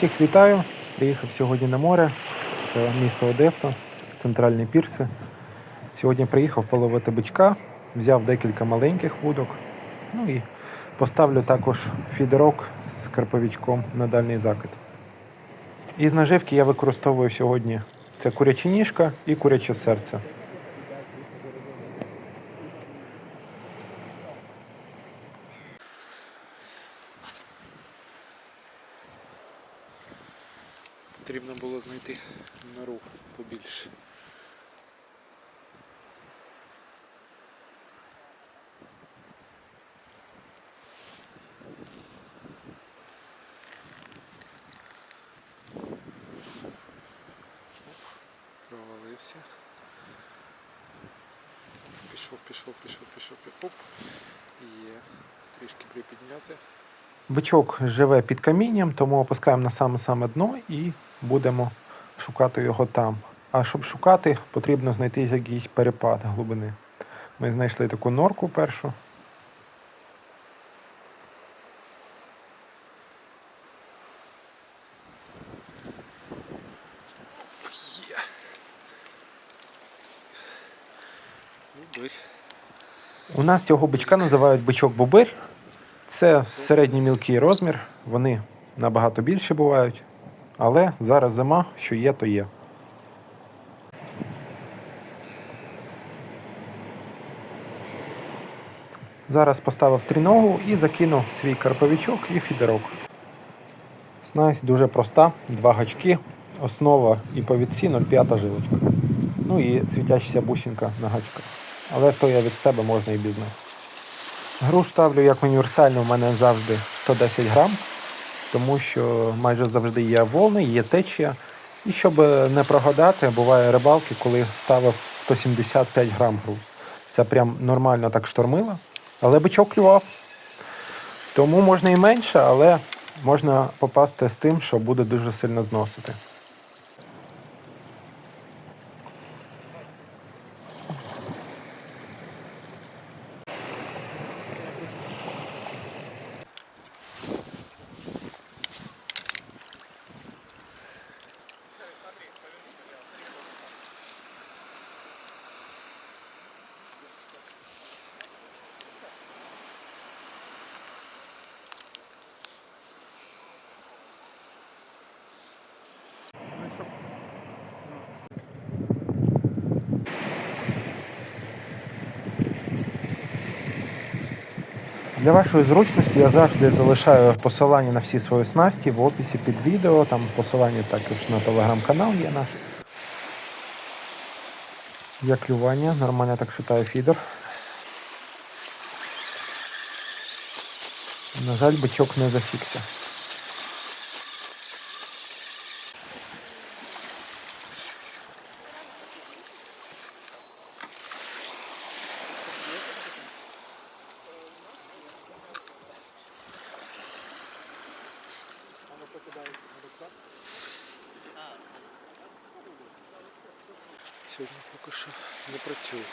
Всіх вітаю. Приїхав сьогодні на море. Це місто Одеса, центральні пірси. Сьогодні приїхав половити бичка, взяв декілька маленьких вудок. Ну і поставлю також фідерок з карповичком на дальній закид. Із наживки я використовую сьогодні це куряча ніжка і куряче серце. Потрібно було знайти нору побільше. Провалився. Пішов, пішов, пішов, пішов, пішов. Є. Трішки припідняти. Бичок живе під камінням, тому опускаємо на саме-саме дно і будемо шукати його там. А щоб шукати, потрібно знайти якийсь перепад глибини. Ми знайшли таку норку першу. У нас цього бичка називають бичок бубир. Це середній мілкий розмір, вони набагато більше бувають. Але зараз зима, що є, то є. Зараз поставив тріногу і закинув свій карповичок і фідерок. Снасть дуже проста, два гачки, основа і повідці 0,5 жилочка. Ну і світящася бусинка на гачках. Але то я від себе можна і без них. Гру ставлю як універсальну, у мене завжди 110 грам, тому що майже завжди є волни, є течія. І щоб не прогадати, буває рибалки, коли ставив 175 грам груз. Це прям нормально так штормило, але бичок клював. Тому можна і менше, але можна попасти з тим, що буде дуже сильно зносити. Для вашої зручності я завжди залишаю посилання на всі свої снасті в описі під відео. Там посилання також на телеграм-канал є наш. Я клювання, нормально так шитаю фідер. На жаль, бичок не засікся. Сьогодні поки що не працюють.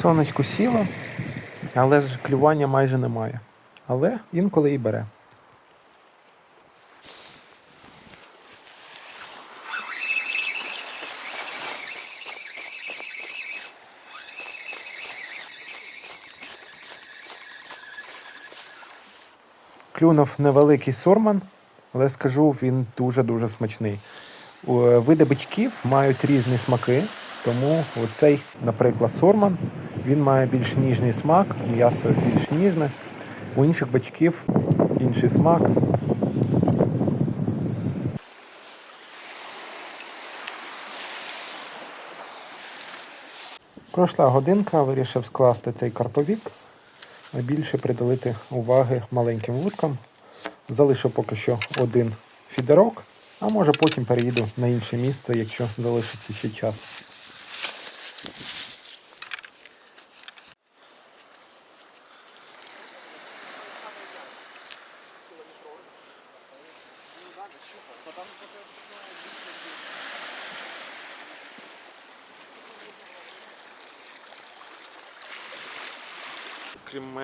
Сонечко сіло, але ж клювання майже немає. Але інколи і бере. Клюнув невеликий сурман, але скажу, він дуже-дуже смачний. Види бичків мають різні смаки, тому оцей, наприклад, сурман, він має більш ніжний смак, м'ясо більш ніжне. У інших бичків інший смак. Пройшла годинка, вирішив скласти цей карповік, більше приділити уваги маленьким вудкам. Залишу поки що один фідерок, а може потім переїду на інше місце, якщо залишиться ще час.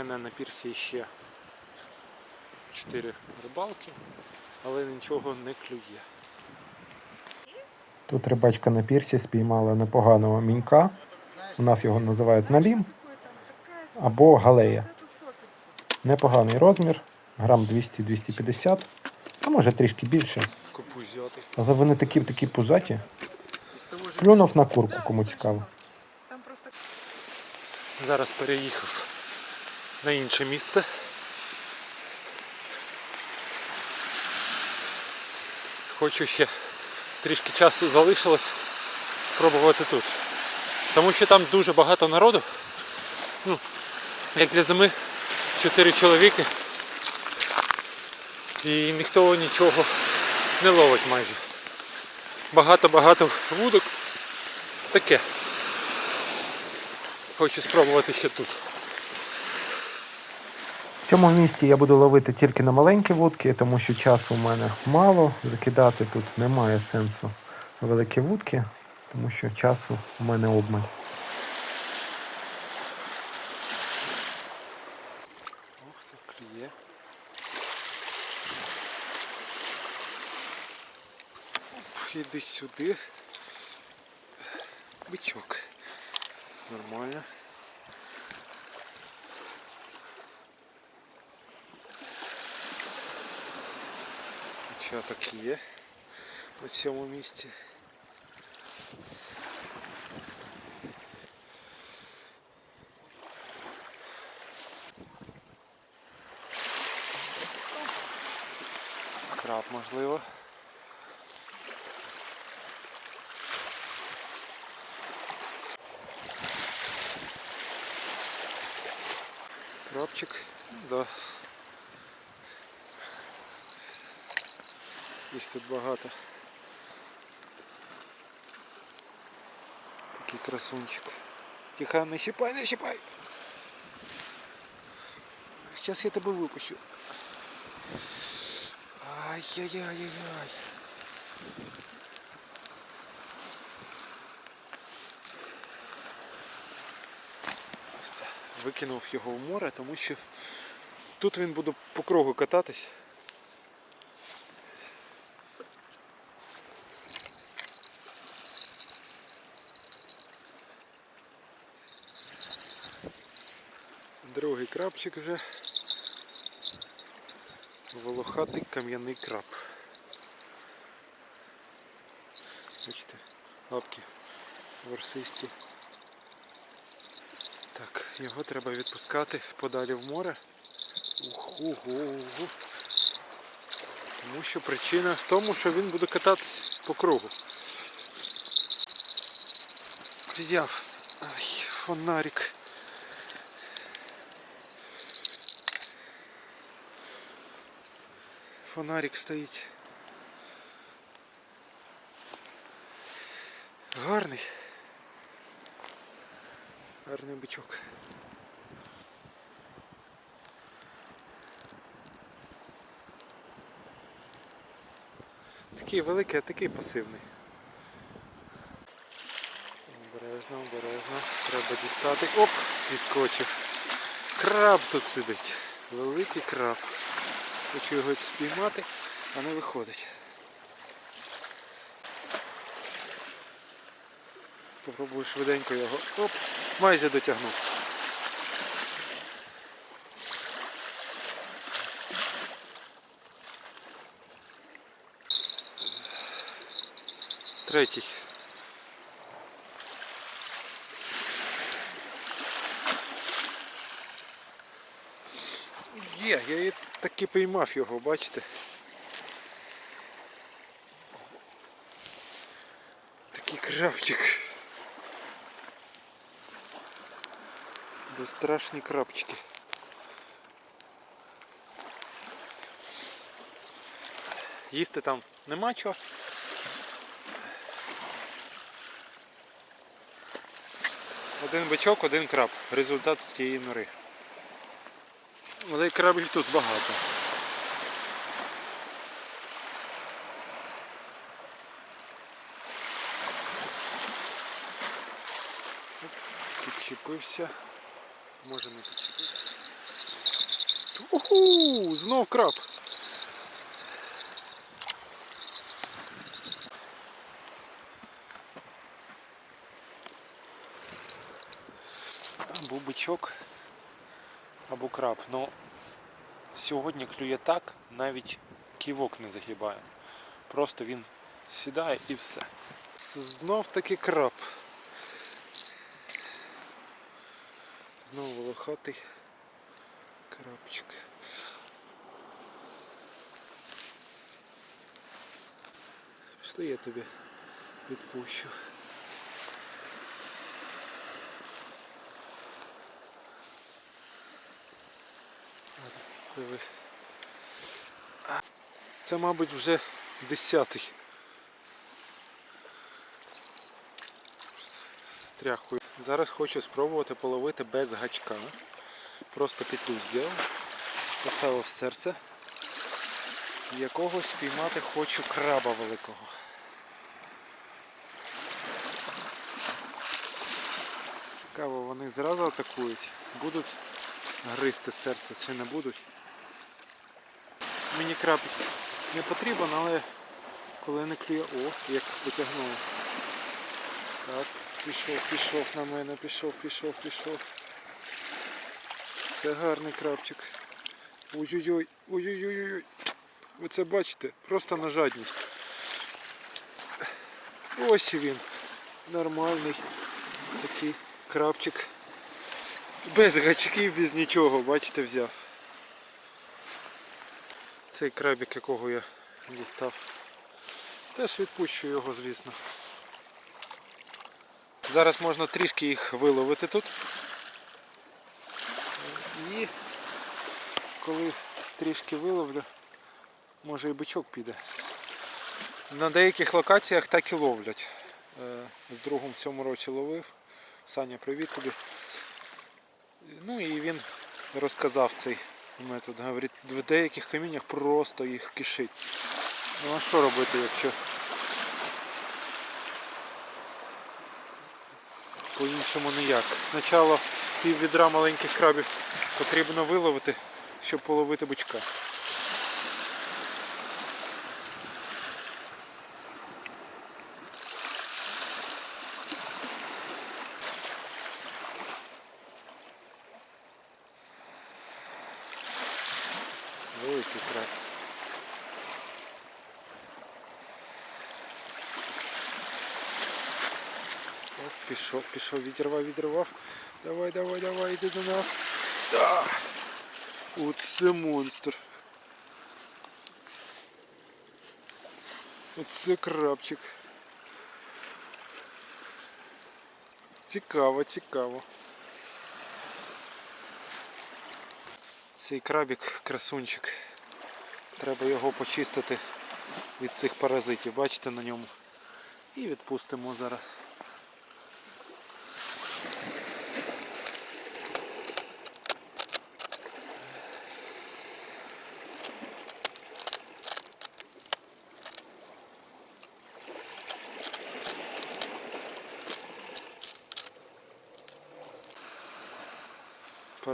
Мене на пірсі ще 4 рибалки, але нічого не клює. Тут рибачка на пірсі спіймала непоганого мінька. У нас його називають налім або галея. Непоганий розмір, грам 200-250, а може трішки більше. Але вони такі такі пузаті. Плюнув на курку, кому цікаво. Зараз переїхав на інше місце. Хочу ще трішки часу залишилось спробувати тут. Тому що там дуже багато народу. Ну, як для зими 4 чоловіки. І ніхто нічого не ловить майже. Багато-багато вудок. Таке. Хочу спробувати ще тут. В цьому місці я буду ловити тільки на маленькі вудки, тому що часу у мене мало. Закидати тут немає сенсу великі вудки, тому що часу у мене обмаль. Іди сюди. Бичок. Нормально. Початок є на цьому місці. Краб можливо. Крабчик, да. Їх тут багато. Такий красунчик. Тихо, не щипай, не щипай. Сейчас я тебе випущу. Ай-яй-яй-яй-яй. Викинув його в море, тому що тут він буде по кругу кататись. Другий крабчик вже. Волохатий кам'яний краб. Бачите, лапки ворсисті. Так, його треба відпускати подалі в море. Уху-гу. Тому що причина в тому, що він буде кататись по кругу. Взяв. Фонарик. Фонарик стоїть. Гарний. Гарний бичок. Такий великий, а такий пасивний. Обережно, обережно. Треба дістати. Оп! Зіскочив. Краб тут сидить. Великий краб. Хочу його спіймати, а не виходить. Попробую швиденько його. Оп! Майже дотягнув. Третій. Є, я і таки піймав його, бачите? Такий крабчик. Безстрашні крабчики. Їсти там нема чого. Один бичок, один краб. Результат з тієї нори але кораблів тут багато. Підчепився. Може не підчепився. Уху! Знов краб! Бубичок або краб. Ну, сьогодні клює так, навіть ківок не загибає. Просто він сідає і все. Знов таки краб. Знову волохатий крабчик. Пішли я тобі відпущу. Це, мабуть, вже десятий. Стряхую. Зараз хочу спробувати половити без гачка. Просто петлю зробив, поставив серце. Якогось спіймати хочу краба великого. Цікаво, вони зразу атакують. Будуть гризти серце чи не будуть. Мені краб не потрібен, але коли не клює... О, як потягнуло. Так, пішов, пішов на мене, пішов, пішов, пішов. Це гарний крабчик. Ой-ой-ой, ой-ой-ой. Ви це бачите? Просто на жадність. Ось він. Нормальний такий крабчик. Без гачків, без нічого, бачите, взяв. Цей крабик, якого я дістав. Теж відпущу його, звісно. Зараз можна трішки їх виловити тут. І коли трішки виловлю, може і бичок піде. На деяких локаціях так і ловлять. Е, З другом в цьому році ловив. Саня, привіт тобі. Ну і він розказав цей метод. Говорить, в деяких каміннях просто їх кишить. Ну а що робити, якщо по-іншому ніяк. Спочатку пів відра маленьких крабів потрібно виловити, щоб половити бичка. Великий краб. Оп, пішов, пішов, відірвав, відірвав. Давай, давай, давай, йди до нас. Да. Оце монстр. Оце крабчик. Цікаво, цікаво. Цей крабик красунчик. Треба його почистити від цих паразитів. Бачите на ньому. І відпустимо зараз.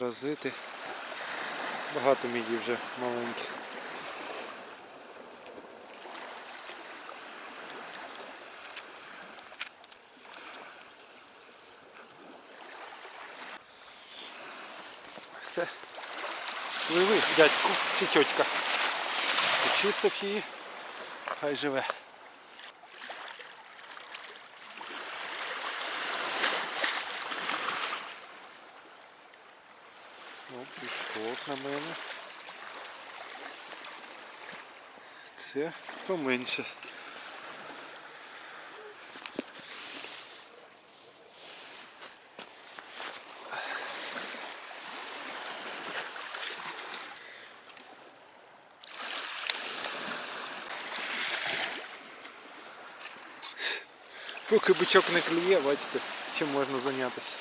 Паразити. Багато мідій вже маленьких. Все. Пливи, дядьку чи тьотька. Почистив її, хай живе. Ну, на мене. Це поменше. Поки бичок не клює, бачите, чим можна зайнятися.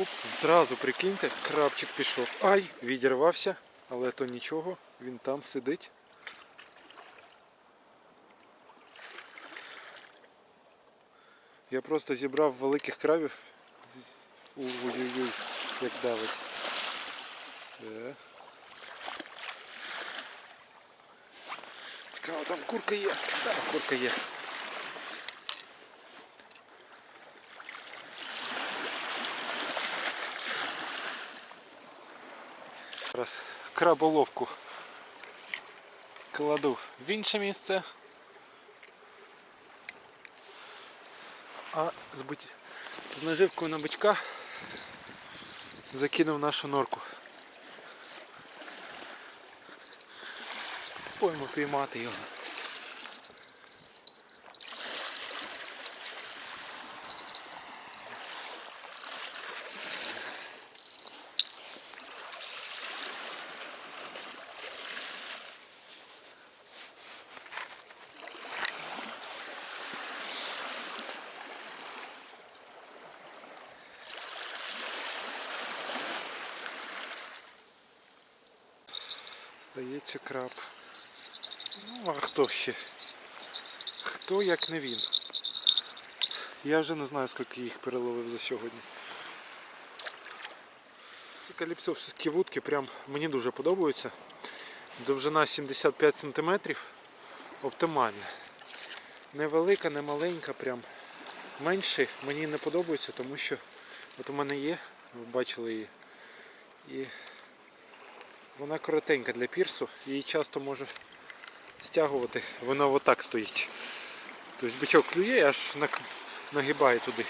Оп, зразу прикиньте, крабчик пішов. Ай, відірвався, але то нічого, він там сидить. Я просто зібрав великих крабів. Ой-ой-ой, як давить. Все. Цікаво, там курка є. Так, курка є. Зараз краболовку кладу в інше місце. А з, будь... з наживкою на бичка закинув нашу норку. Пойму піймати його. Здається, краб. Ну, а хто ще? Хто як не він? Я вже не знаю, скільки їх переловив за сьогодні. Ці каліпсовські вудки прям мені дуже подобаються. Довжина 75 см. Оптимальна. Невелика, не маленька, прям менше мені не подобається, тому що от у мене є, ви бачили її. І вона коротенька для пірсу, її часто може стягувати, вона отак стоїть. Тобто бичок клює, аж нагибає туди.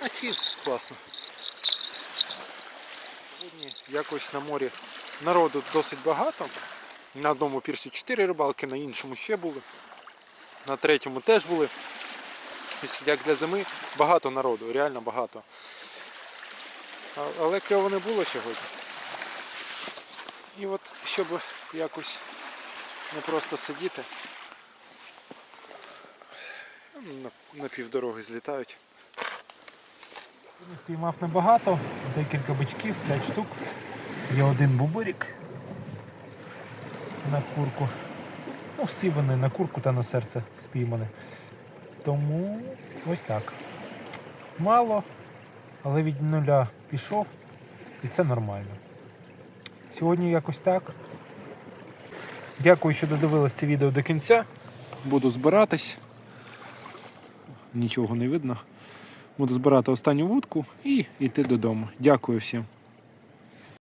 А ці класно. Сьогодні якось на морі народу досить багато. На одному пірсі 4 рибалки, на іншому ще були. На третьому теж були. Як для зими багато народу, реально багато. Але кльово не було сьогодні. І от щоб якось не просто сидіти, на, на півдороги злітають. Спіймав небагато, декілька бичків, 5 штук. Є один бубирик на курку. Ну, всі вони на курку та на серце спіймані. Тому ось так. Мало, але від нуля пішов і це нормально. Сьогодні якось так. Дякую, що додивились це відео до кінця. Буду збиратись. Нічого не видно. Буду збирати останню вудку і йти додому. Дякую всім.